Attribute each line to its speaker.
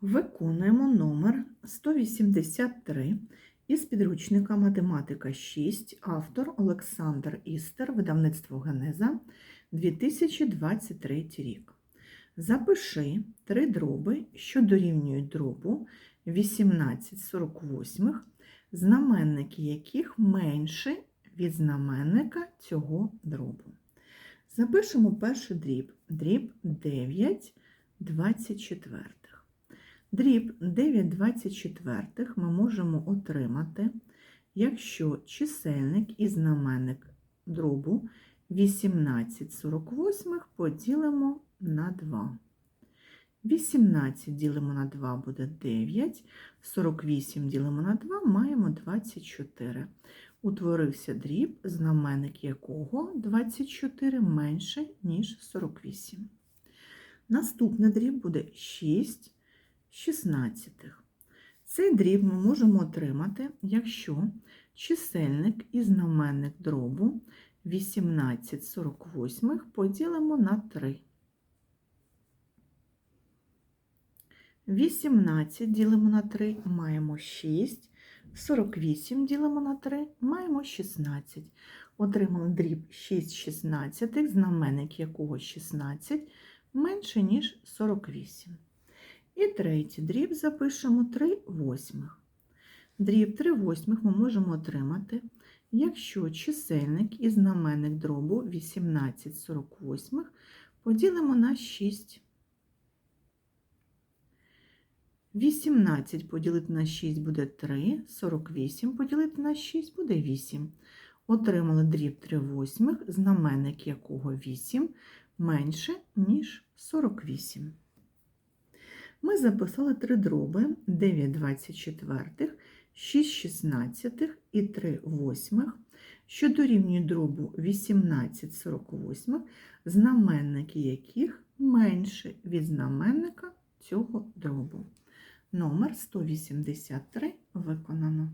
Speaker 1: Виконуємо номер 183 із підручника Математика 6, автор Олександр Істер, видавництво Генеза, 2023 рік. Запиши три дроби, що дорівнюють дробу 18 48, знаменники яких менші від знаменника цього дробу. Запишемо перший дріб, дріб 9 24. Дріб 9,24 ми можемо отримати, якщо чисельник і знаменник дробу 18,48 поділимо на 2. 18 ділимо на 2 буде 9, 48 ділимо на 2 маємо 24. Утворився дріб, знаменник якого 24 менше, ніж 48. Наступний дріб буде 6 шістнадцятих. Цей дріб ми можемо отримати, якщо чисельник і знаменник дробу 18 48 поділимо на 3. 18 ділимо на 3, маємо 6, 48 ділимо на 3, маємо 16. Отримали дріб 6 шістнадцятих, знаменник якого 16 менше, ніж 48. І третій дріб запишемо 3 восьмих. Дріб 3 восьмих ми можемо отримати, якщо чисельник і знаменник дробу 18 48 поділимо на 6. 18 поділити на 6 буде 3, 48 поділити на 6 буде 8. Отримали дріб 3 восьмих, знаменник якого 8 менше, ніж 48. Ми записали три дроби 9 24, 6 16 і 3 восьмих, що дорівнюють дробу 18 48, знаменники яких менше від знаменника цього дробу. Номер 183 виконано.